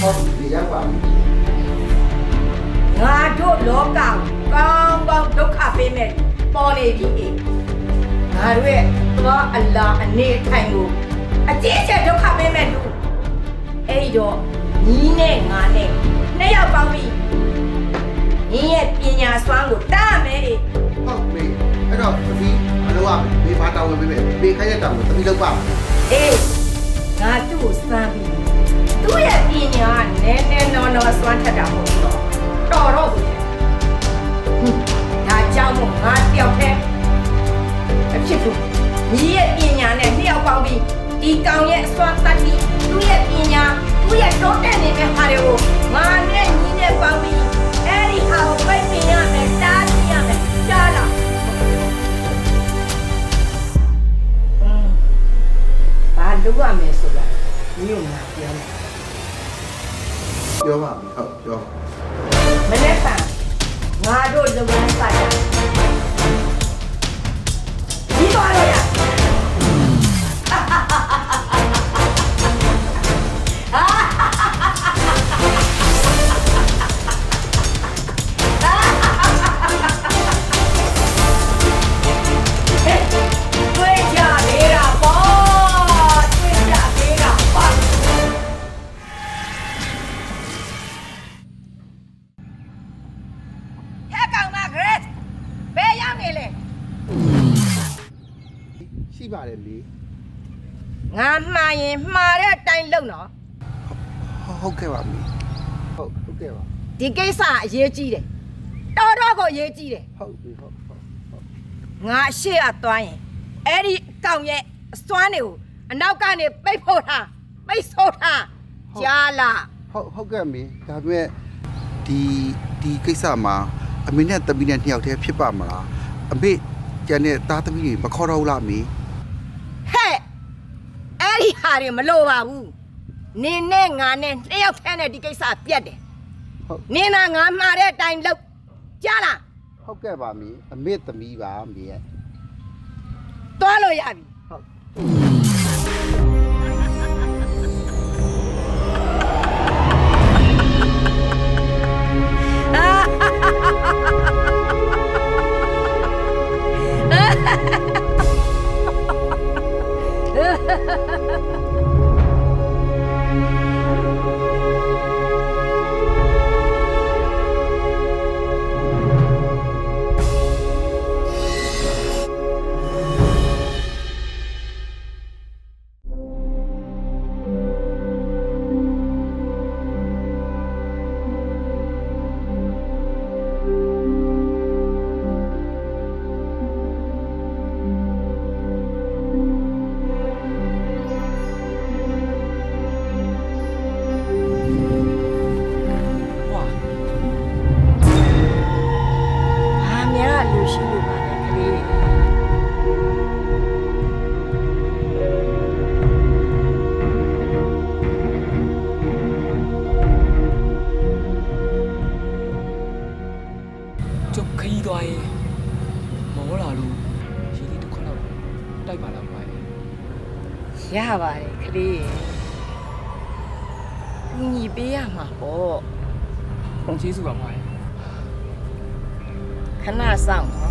ဟုတ်ဒီရောက်ပါပြီငါတို့လောကကောင်းကောင်းဒုက္ခပေးမဲ့ပေါ်နေပြီအေးငါတို့ရဲ့သွားအလာအနေအထိုင်ကိုအကျဉ်းချက်ဒုက္ခပေးမဲ့လူအဲ့ဒီတော့ညီနဲ့ငါနဲ့နှစ်ယောက်ပေါင်းပြီးညီရဲ့ပညာစွမ်းကိုတားမယ်အေးဟုတ်ပြီအဲ့တော့သမီးမလုပ်ရဘူးဘေးဘာတာဝန်ပေးမယ်ဘေးခိုင်းတဲ့တာဝန်သမီးလုပ်ပါမယ်အေးငါသူ့ကိုစမ်းပြီး သူ့ရဲ့ပညာကနည်းနည်းနော်နော်စွမ်းထက်တာမဟုတ်တော့တော်တော့ဘူးဟွန်းဒါကြောင့်မို့ငါတယောက်တည်းအဖြစ်ဘူးညီရဲ့ပညာနဲ့နှစ်ယောက်ပေါင်းပြီးဒီကောင်ရဲ့အစွမ်းတတ်ပြီးသူ့ရဲ့ပညာသူ့ရဲ့တိုးတက်နေတဲ့ဟာတွေကိုငါနဲ့ညီနဲ့ပေါင်းပြီးအဲ့ဒီဟာကိုပြည့်ပြရမယ်တားပြရမယ်ကြားလားอืมဘာလုပ်ရမယ်ဆိုတာညီတို့ငါပြောမယ် ပြောပါမယ်ဟုတ်ပြောပါမနေ့ကငါတို့လုပ်ငန်းဆိုင် ဟုတ်ဟုတ်ကဲ့ပါဒီကိစ္စအရေးကြီးတယ်တော်တော့ကိုအရေးကြီးတယ်ဟုတ်ပြီဟုတ်ဟုတ်ဟုတ်ငါအရှိအသွားရင်အဲ့ဒီအကောင်ရဲ့အစွမ်းတွေကိုအနောက်ကနေပိတ်ဖို့ထားပိတ်ဆို့ထားကြားလားဟုတ်ဟုတ်ကဲ့မီဒါပေမဲ့ဒီဒီကိစ္စမှာအမေနဲ့သမီးနဲ့နှစ်ယောက်တည်းဖြစ်ပါမလားအမေကျန်တဲ့သားသမီးတွေမခေါ်တော့ဘူးလားမီဟဲ့အဲ့ဒီဟာတွေမလိုပါဘူးနင်းနဲ့ငါနဲ့နှစ်ယောက်ထဲနဲ့ဒီကိစ္စပြတ်တယ် ဟုတ်နင်းနာငါမှားတဲ့အတိုင်းလုပ်ကြားလားဟုတ်ကဲ့ပါမီအမေသမီးပါမီရဲ့သွားလို့ရပြီဟုတ် ကျုပ်ခရီးသွားရင်မောလာလို့ရေလေးတစ်ခွက်လောက်တိုက်ပါလားမိုင်ရပါတယ်ခလေးရေကူညီပေးရမှာပေါ့ဘုံကျေးဇူးပါမိုင်ခဏဆောင်ပါ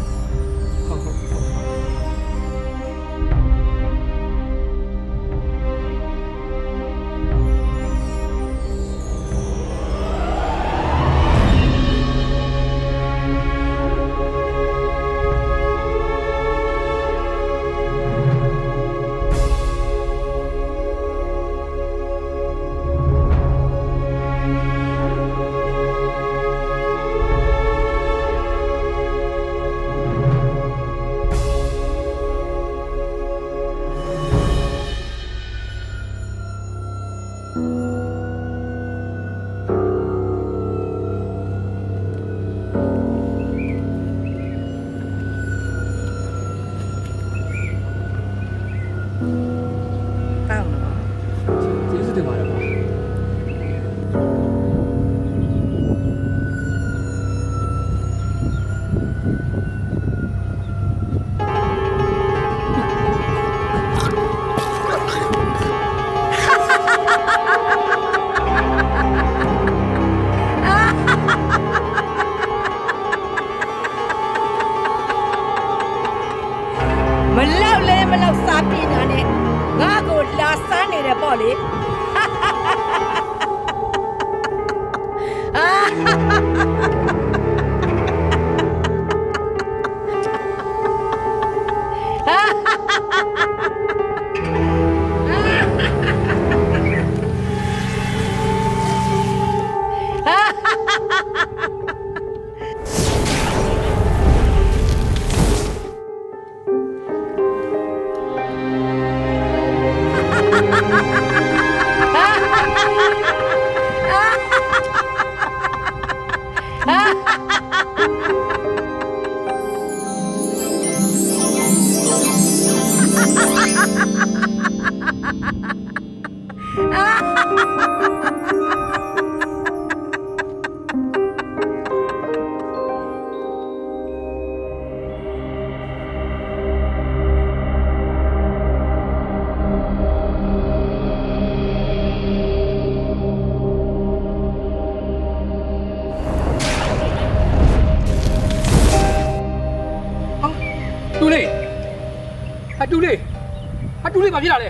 ဘာဖြစ်လာလဲ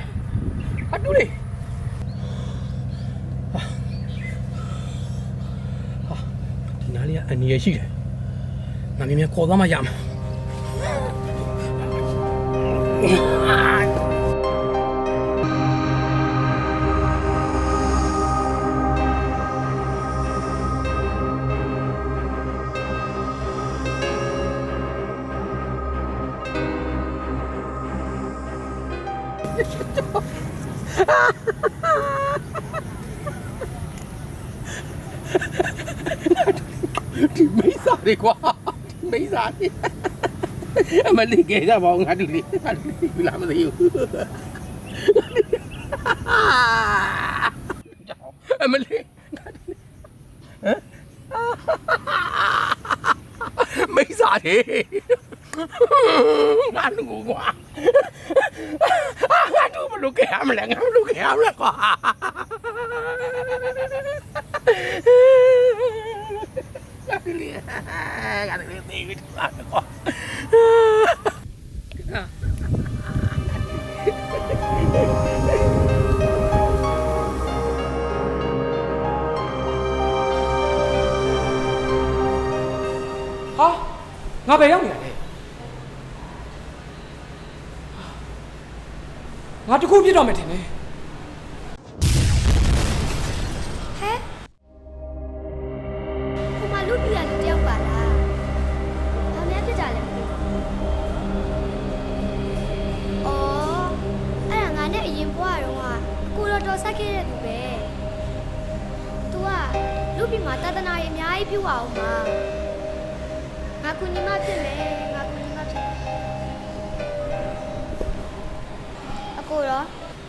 အတူလေးဟာဒီနားလေးကအန်ဒီရရှိတယ်ငါမြင်မြင်ခေါ်သွားမှရမှာ ဒီမိစ္ဆာတွေကွာဒီမိစ္ဆာတွေအမလေးကဲကြပါဦးငါတို့လေးငါတို့လေးဘူးလားမသိဘူးအမလေးငါတို့လေးဟမ်မိစ္ဆာတွေငါတို့ကွာငါတို့မလုပ်ခဲ့ရမ လားငါမလုပ်ခဲ့ရမလားကွာ Gak ada lihat TV di mana kok. ဟာငါပဲရောက်နေရလဲငါတခုပြစ်တော့မယ်ထင်တယ်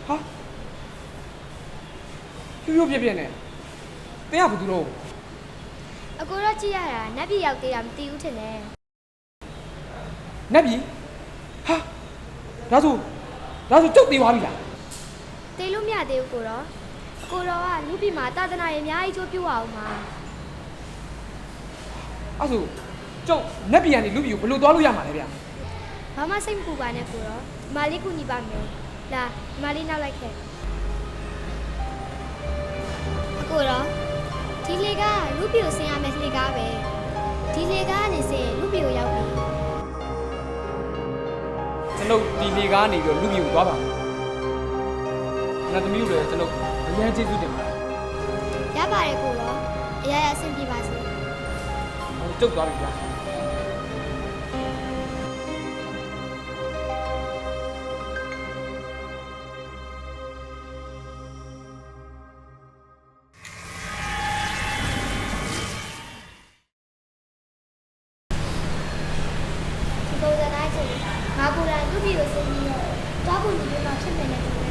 ဟာဖြူဖြူပြက်ပြက်နဲ့တင်းကဘာသူတော့အကိုတော့ကြည့်ရတာနတ်ပြည်ရောက်သေးတာမသိဘူးထင်တယ်နတ်ပြည်ဟာဒါဆိုဒါဆိုကျုပ်သေးသွားပြီလားတေးလို့မရသေးဘူးကိုတော့ကိုတော့ကလူပြည်မှာတာသနာရအများကြီးချိုးပြတ်အောင်ပါအဲ့ဆိုကျုပ်နတ်ပြည်ကနေလူပြည်ကိုဘယ်လိုသွားလို့ရမှာလဲဗျာဘာမှစိတ်မပူပါနဲ့ကိုတော့ဒီမလေးကူညီပါမယ် လာဒီမလေးနောက်လိုက်ခဲ့ကိုတော့ဒီလေကလူပြည်ကိုဆင်းရမယ်လေကားပဲဒီလေကားကနေဆင်းရင်လူပြည်ကိုရောက်ပြီကျွန်ုပ်ဒီလေကားနေပြီးတော့လူပြည်ကိုသွားပါမယ်ငါသမီးတို့လည်းကျွန်ုပ်အရန်ကျေးဇူးတင်ပါတယ်ရပါတယ်ကိုတော့အရာရာအဆင်ပြေပါစေဟိုကျုပ်သွားပြီဗျာ င်ငါကိုယ်တိုင်လူပြည်ကိုဆင်းပြီးတော့တွားဖို့ညီမဖြစ်နေတယ်တူ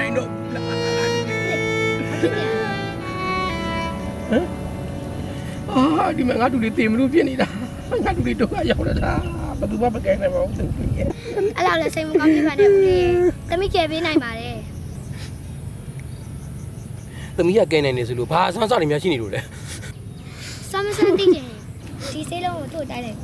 နိုင်တော့ဘူးလားအာဒီမှာငါတို့လေးတင်မလို့ဖြစ်နေတာငါတို့လေးတော့ရောက်လာတာဘယ်သူမှမကယ်နိုင်ပါဘူးသူကြီးအဲ့လောက်လည်းစိတ်မကောင်းဖြစ်ပါနဲ့ဦးလေးသမီးကယ်ပေးနိုင်ပါတယ်သမီးကကဲနိုင်နေဆိုလို့ဘာအဆန်းစားတွေများရှိနေလို့လဲစမ်းမစမ်းသိတယ်ဒီစိတ်လုံးကိုတို့တိုက်လိုက်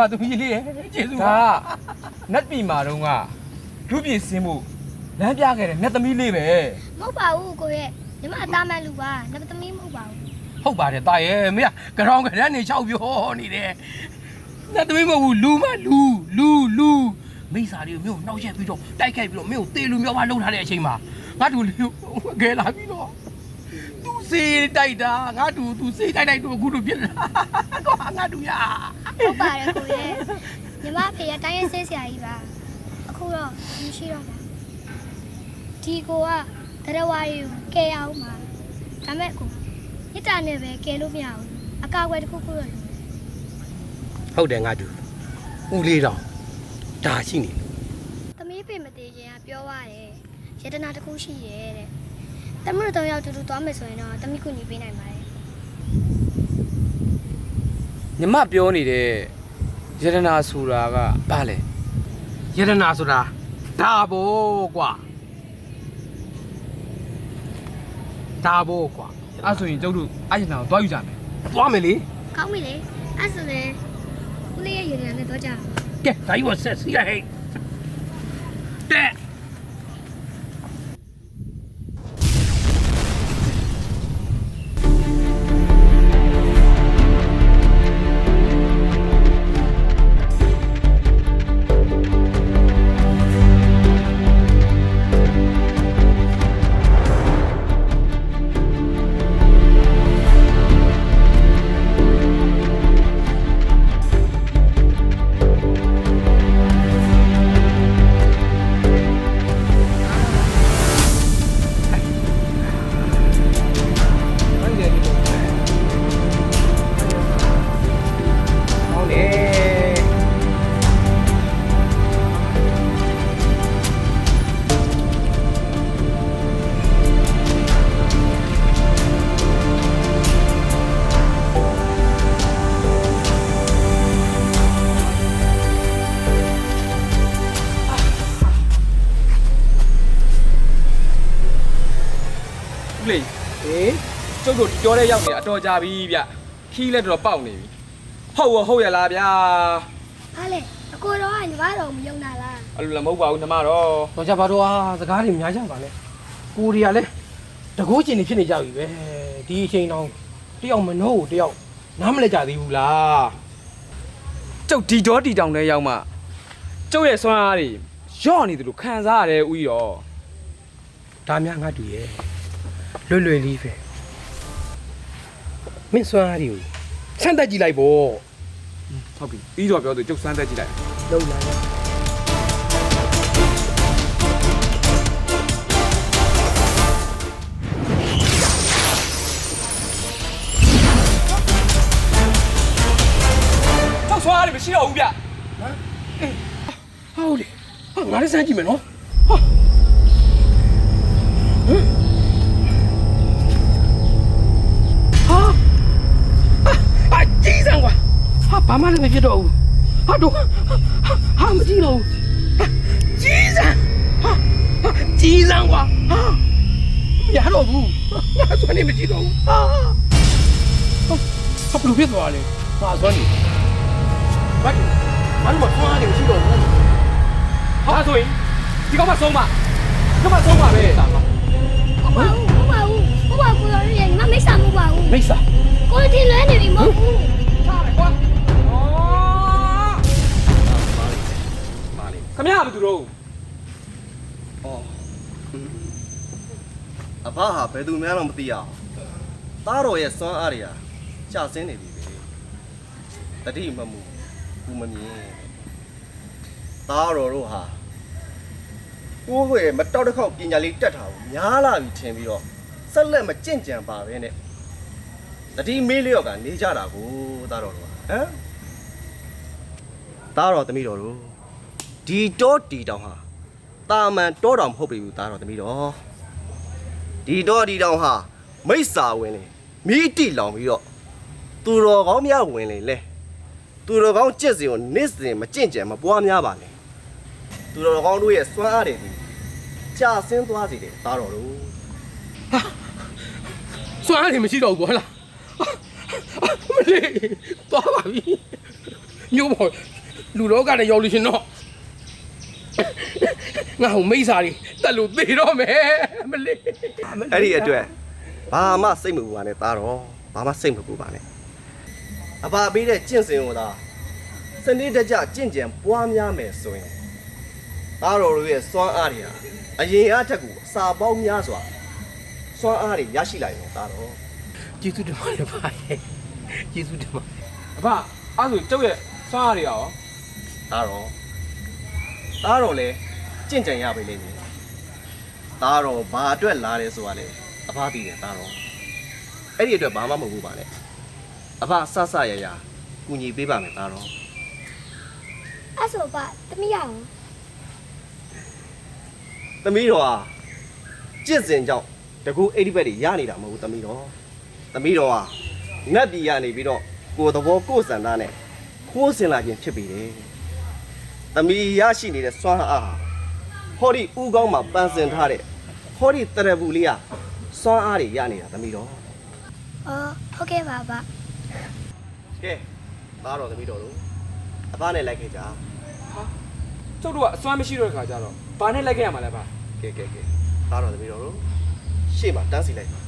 ပါသူကြီးလေးရဲ့ကျေးဇူးပါဒါကနတ်ပြည်မှာတော့ကလူပြည်စင်းမှုလမ်းပြခဲ့တယ်နဲ့သမီးလေးပဲမဟုတ်ပါဘူးကိုရဲ့ညီမအသားမဲ့လူပါနမသမီးမဟုတ်ပါဘူးဟုတ်ပါတယ်တာရဲ့မင်းကကြောင်ကရန်နေချောက်ပြောနေတယ်နဲ့သမီးမဟုတ်ဘူးလူမလူလူလူမိစ္ဆာလေးကိုမြို့နှောက်ရက်ပြီးတော့တိုက်ခိုက်ပြီးတော့မင်းကိုတေလူမျိုးမလှုပ်ထားတဲ့အချိန်မှာငါတို့လေးကိုခဲလာပြီးတော့ သူစေးတိုက်တာငါတို့သူစေးတိုက်တိုက်တော့အခုလိုဖြစ်လာကွာငါတို့ရဟုတ်ပါတယ်ကိုရဲ့ညီမအဖေရတိုင်းရဲ့ဆေးဆရာကြီးပါအခုတော့မရှိတော့ပါဒီကိုကတရဝါရီကိုကဲရအောင်ပါဒါမဲ့ကိုမြစ်တာနဲ့ပဲကဲလို့မရဘူးအကာအကွယ်တစ်ခုခုတော့လိုတယ်ဟုတ်တယ်ငါတို့ဦးလေးတော့ဒါရှိနေသမီးဖေမသေးခြင်းကပြောရတယ်ယတနာတစ်ခုရှိရဲ့တဲ့ တမတို့တော့ရောက်တူတူသွားမယ်ဆိုရင်တော့သမီးကူညီပေးနိုင်ပါတယ်ညီမပြောနေတဲ့ယရနာဆိုတာကဘာလဲယရနာဆိုတာဒါဘောကွာဒါဘောကွာအဲ့ဆိုရင်ကျုပ်တို့အယနာကိုသွားယူကြမယ်သွားမယ်လေကောင်းပြီလေအဲ့ဆိုလည်းဦးလေးရဲ့ယတနာနဲ့တော့ကြအောင်ကဲဒါကြီးကဆက်စီရဟဲ့ ကျုပ်တို့ကြောတဲ့ရောက်နေအတော်ကြာပြီဗျခီးလည်းတော်တော်ပေါက်နေပြီဟုတ်ရောဟုတ်ရလားဗျာဟာလေအကိုတော့ကညီမတော်မယုံတာလားအဲ့လိုလည်းမဟုတ်ပါဘူးနှမတော့တော့ကြပါတော့ဟာစကားတွေများကြပါနဲ့ကိုရီကလည်းတကိုးကျင်နေဖြစ်နေကြပြီပဲဒီအချိန်တော့တယောက်မနှုတ်တယောက်နားမလဲကြသေးဘူးလားကျုပ်ဒီကြောတီတောင်ထဲရောက်မှကျုပ်ရဲ့ဆွမ်းအားတွေယော့နေတယ်လို့ခံစားရတယ်ဦးကြီးတော့ဒါများငါတူရဲ့လွယ်လွယ်လေးပဲ မင်းစွမ်းအားတွေကိုစမ်းတက်ကြည့်လိုက်ပေါ့ဟုတ်ပြီပြီးတော့ပြောသူကျုပ်ဆွမ်းသက်ကြည့်လိုက်လုံလာတယ်ကျုပ်ဆွမ်းအားတွေမရှိတော့ဘူးဗျဟုတ်လေဟာငါလည်းစမ်းကြည့်မယ်နော် ဘာမှလည်းမဖြစ်တော့ဘူးဟာတော့ဟာမကြည့်တော့ဘူးကြီးစံဟာကြီးစံကွာဟာမရတော့ဘူးငါစွမ်းနေမကြည့်တော့ဘူးဟာဟာဘလူဖြစ်သွားလဲငါစွမ်းနေဘာလို့ဘာလို့မစွမ်းနေမရှိတော့ဘူးဟာဆိုရင်ဒီကောင်မဆုံးပါဒီကောင်မဆုံးပါပဲစာပါဟုတ်ပါဘူးဟုတ်ပါဘူးဟုတ်ပါဘူးကိုရောရဲ့ညီမမိတ်ဆာမဟုတ်ပါဘူးမိတ်ဆာကိုထင်လွဲနေပြီမဟုတ်ဘူးထားမယ်ကွာ ခမရဘာသူတော့အဖဟာဘယ်သူမှန်းတော့မသိရအောင်သားတော်ရဲ့စွမ်းအားတွေကကျဆင်းနေပြီပဲတတိမမှုဘူးမမြင်သားတော်တို့ဟာကိုယ်ကိုယ်မတောက်တစ်ခေါက်ပညာလေးတက်တာကိုများလာပြီထင်ပြီးတော့ဆက်လက်မကြင့်ကြံပါပဲနဲ့တတိမေးလျော့ကနေကြတာကိုသားတော်တို့ဟာဟမ်သားတော်သမီးတော်တို့ ဒီတောတီတောင်ဟာတာမန်တောတော်မဟုတ်ပြီဘူးသားတော်သမီးတော်ဒီတော့ဒီတောင်ဟာမိစ္ဆာဝင်လေမိတိလောင်ပြီးတော့သူတော်ကောင်းများဝင်လေလေသူတော်ကောင်းကြက်စီကိုနေ့စဉ်မကြင့်ကြံမပွားများပါနဲ့သူတော်ကောင်းတို့ရဲ့စွမ်းအားတွေဒီကြာဆင်းသွားစေတယ်သားတော်တို့စွမ်းအားတွေမရှိတော့ဘူးဟလားမလေးသွားပါပြီမျိုးပေါ်လူလောကနဲ့ရောက်လို့ရှင်တော့ ငါ့ဟိုမိစ္ဆာတွေတက်လို့သေတော့မယ်မလေးအဲ့ဒီအတွက်ဘာမှစိတ်မပူပါနဲ့သားတော်ဘာမှစိတ်မပူပါနဲ့အဘပေးတဲ့ကျင့်စဉ်ကိုသာစနစ်တကျကျင့်ကြံပွားများမယ်ဆိုရင်သားတော်တို့ရဲ့စွမ်းအားတွေဟာအရင်အထက်ကိုအစာပေါင်းများစွာစွမ်းအားတွေရရှိလာရင်သားတော်ကျေးဇူးတင်ပါတယ်ဗျာကျေးဇူးတင်ပါအဖအဲ့ဆိုကျုပ်ရဲ့စွမ်းအားတွေရောသားတော် သားတော်လည်းကြင့်ကြံရပြီလိမ့်မယ်သားတော်ဘာအတွက်လာတယ်ဆိုတာလေအဖသိတယ်သားတော်အဲ့ဒီအတွက်ဘာမှမဟုတ်ဘူးပါနဲ့အဖဆဆရရကူညီပေးပါမယ်သားတော်အဲ့ဆိုပါတမီးရအောင်သမီးတော်ဟာကြင့်စင်ကြောင့်တကူအဲ့ဒီဘက်တွေရနေတာမဟုတ်ဘူးသမီးတော်သမီးတော်ဟာငတ်ပြည်ရနေပြီးတော့ကိုယ်သဘောကိုယ်စန္ဒနဲ့ခိုးစင်လာခြင်းဖြစ်ပြီတယ် သမီးရရှိနေတဲ့စွမ်းအားဟာဟောဒီဥကောင်းမှာပန်းစင်ထားတဲ့ဟောဒီတရဘူးလေးကစွမ်းအားတွေရနေတာသမီးတော်အော်ဟုတ်ကဲ့ပါပါကဲသားတော်သမီးတော်တို့အဖနဲ့လိုက်ခဲ့ကြကျုပ်တို့ကအစွမ်းမရှိတော့တဲ့ခါကျတော့ဘာနဲ့လိုက်ခဲ့ရမှာလဲဗျကဲကဲကဲသားတော်သမီးတော်တို့ရှေ့မှာတန်းစီလိုက်ပါ